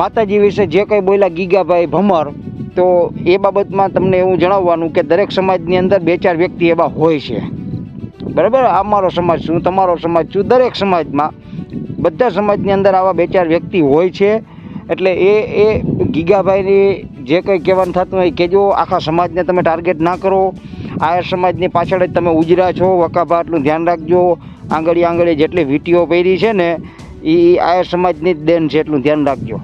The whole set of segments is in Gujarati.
માતાજી વિશે જે કંઈ બોલ્યા ગીગાભાઈ ભમર, તો એ બાબતમાં તમને એવું જણાવવાનું કે દરેક સમાજની અંદર બે ચાર વ્યક્તિ એવા હોય છે. બરાબર? આ મારો સમાજ છું તમારો સમાજ છું, દરેક સમાજમાં બધા સમાજની અંદર આવા બે ચાર વ્યક્તિ હોય છે. એટલે એ એ ગીગાભાઈની જે કંઈ કહેવાનું થતું હોય કે કહેજો, આખા સમાજને તમે ટાર્ગેટ ના કરો. આયર સમાજની પાછળ જ તમે ઉજરા છો વકાભા આટલું ધ્યાન રાખજો. આંગળી આંગળી જેટલી વીટીઓ પહેરી છે ને એ આયર સમાજની જ દેન છે, એટલું ધ્યાન રાખજો.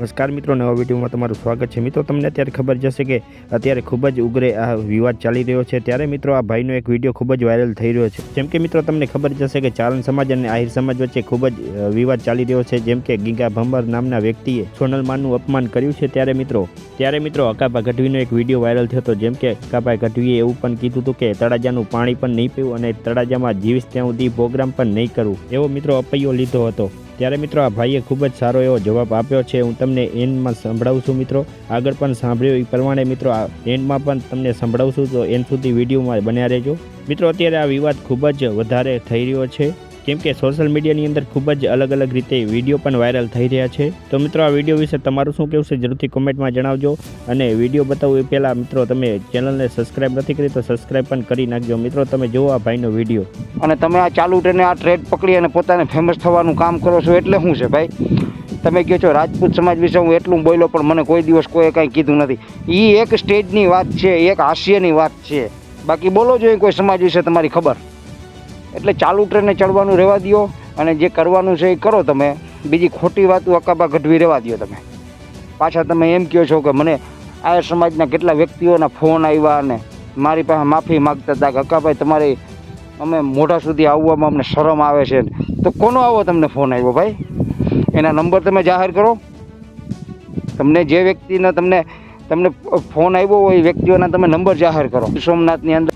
નમસ્કાર મિત્રો, નવા વિડીયોમાં તમારું સ્વાગત છે. મિત્રો, તમને અત્યારે ખબર જશે કે અત્યારે ખૂબ જ ઉગ્રે આ વિવાદ ચાલી રહ્યો છે. ત્યારે મિત્રો, આ ભાઈનો એક વીડિયો ખૂબ જ વાયરલ થઈ રહ્યો છે. જેમ કે મિત્રો, તમને ખબર જશે કે ચારણ સમાજ અને આહિર સમાજ વચ્ચે ખૂબ જ વિવાદ ચાલી રહ્યો છે. જેમ કે ગીગા ભંબર નામના વ્યક્તિએ સોનલ માનનું અપમાન કર્યું છે. ત્યારે મિત્રો ત્યારે મિત્રો, અકાબા ગઢવીનો એક વીડિયો વાયરલ થયો હતો. જેમ કે અકાભાઈ ગઢવીએ એવું પણ કીધું હતું કે તળાજાનું પાણી પણ નહીં પીવું અને તળાજામાં જીવીશ ત્યાં સુધી પ્રોગ્રામ પણ નહીં કરવું એવો મિત્રો અપૈયો લીધો હતો. ત્યારે મિત્રો આ ભાઈએ ખૂબ જ સારો એવો જવાબ આપ્યો છે. હું તમને એન્ડમાં સંભળાવું છું મિત્રો. આગળ પણ સાંભળ્યો એ પ્રમાણે મિત્રો આ એન્ડમાં પણ તમને સંભળાવું છું. તો એન્ડ સુધી વિડીયોમાં બન્યા રહેજો. મિત્રો, અત્યારે આ વિવાદ ખૂબ જ વધારે થઈ રહ્યો છે. કેમ કે સોશિયલ મીડિયાની અંદર ખૂબ જ અલગ અલગ રીતે વીડિયો પણ વાયરલ થઈ રહ્યા છે. તો મિત્રો, આ વીડિયો વિશે તમારું શું કહેવું છે, જરૂરથી કોમેન્ટમાં જણાવજો. અને વીડિયો બતાવું એ પહેલાં, મિત્રો, તમે ચેનલને સબસ્ક્રાઇબ નથી કરી, તો સબસ્ક્રાઇબ પણ કરી નાખજો. મિત્રો, તમે જુઓ આ ભાઈનો વીડિયો. અને તમે આ ચાલુ ટ્રેને આ ટ્રેડ પકડી અને પોતાને ફેમસ થવાનું કામ કરો છો એટલે શું છે ભાઈ? તમે કહો છો રાજપૂત સમાજ વિશે હું એટલું બોલ્યો, પણ મને કોઈ દિવસ કોઈ કાંઈ કીધું નથી. એ એક સ્ટેજની વાત છે, એક હાસ્યની વાત છે. બાકી બોલો જોઈએ કોઈ સમાજ વિશે તમારી ખબર. એટલે ચાલુ ટ્રેને ચડવાનું રહેવા દ્યો અને જે કરવાનું છે એ કરો તમે. બીજી ખોટી વાતો અકાબા ગઢવી રહેવા દ્યો તમે. પાછા તમે એમ કહો છો કે મને આ સમાજના કેટલા વ્યક્તિઓના ફોન આવ્યા અને મારી પાસે માફી માગતા હતા કે અકાભાઈ તમારી અમે મોઢા સુધી આવવામાં અમને શરમ આવે છે. તો કોનો આવો તમને ફોન આવ્યો ભાઈ? એના નંબર તમે જાહેર કરો. તમને જે વ્યક્તિના તમને તમને ફોન આવ્યો હોય એ વ્યક્તિઓના તમે નંબર જાહેર કરો. સોમનાથની અંદર